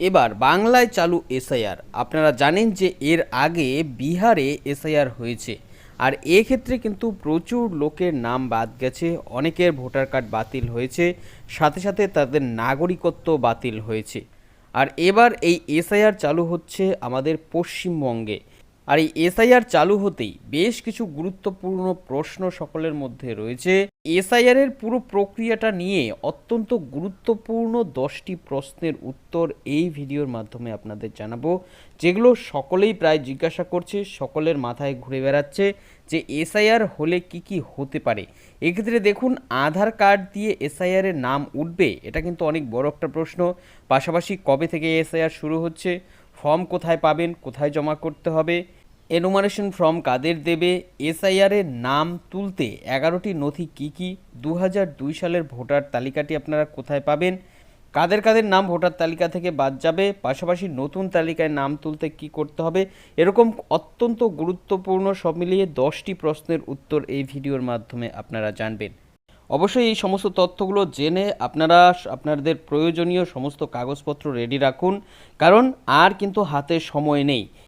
এবার বাংলায় চালু এসআইআর। আপনারা জানেন যে এর আগে বিহারে এসআইআর হয়েছে। আর এক্ষেত্রে কিন্তু প্রচুর লোকের নাম বাদ গেছে, অনেকের ভোটার কার্ড বাতিল হয়েছে, সাথে সাথে তাদের নাগরিকত্ব বাতিল হয়েছে। আর এবার এই এসআইআর চালু হচ্ছে আমাদের পশ্চিমবঙ্গে। আর এই এসআইআর চালু হতেই বেশ কিছু গুরুত্বপূর্ণ প্রশ্ন সকলের মধ্যে রয়েছে। এসআইআর এর পুরো প্রক্রিয়াটা নিয়ে অত্যন্ত গুরুত্বপূর্ণ দশটি প্রশ্নের উত্তর এই ভিডিওর মাধ্যমে আপনাদের জানাব, যেগুলো সকলেই প্রায় জিজ্ঞাসা করছে, সকলের মাথায় ঘুরে বেড়াচ্ছে যে এসআইআর হলে কি কি হতে পারে। এক্ষেত্রে দেখুন, আধার কার্ড দিয়ে এসআইআর এর নাম উঠবে, এটা কিন্তু অনেক বড় একটা প্রশ্ন। পাশাপাশি কবে থেকে এসআইআর শুরু হচ্ছে, ফর্ম কোথায় পাবেন, কোথায় জমা করতে হবে এনুমারেশন ফর্ম কাদের দেবে? এসআইআর এর নাম তুলতে এগারোটি নথি কি কি? দু দুই সালের ভোটার তালিকাটি আপনারা কোথায় পাবেন? কাদের কাদের নাম ভোটার তালিকা থেকে বাদ যাবে? পাশাপাশি নতুন তালিকায় নাম তুলতে কি করতে হবে? এরকম অত্যন্ত গুরুত্বপূর্ণ সব মিলিয়ে দশটি প্রশ্নের উত্তর এই ভিডিওর মাধ্যমে আপনারা জানবেন। অবশ্যই এই সমস্ত তথ্যগুলো জেনে আপনারা আপনাদের প্রয়োজনীয় সমস্ত কাগজপত্র রেডি রাখুন, কারণ আর কিন্তু হাতে সময় নেই।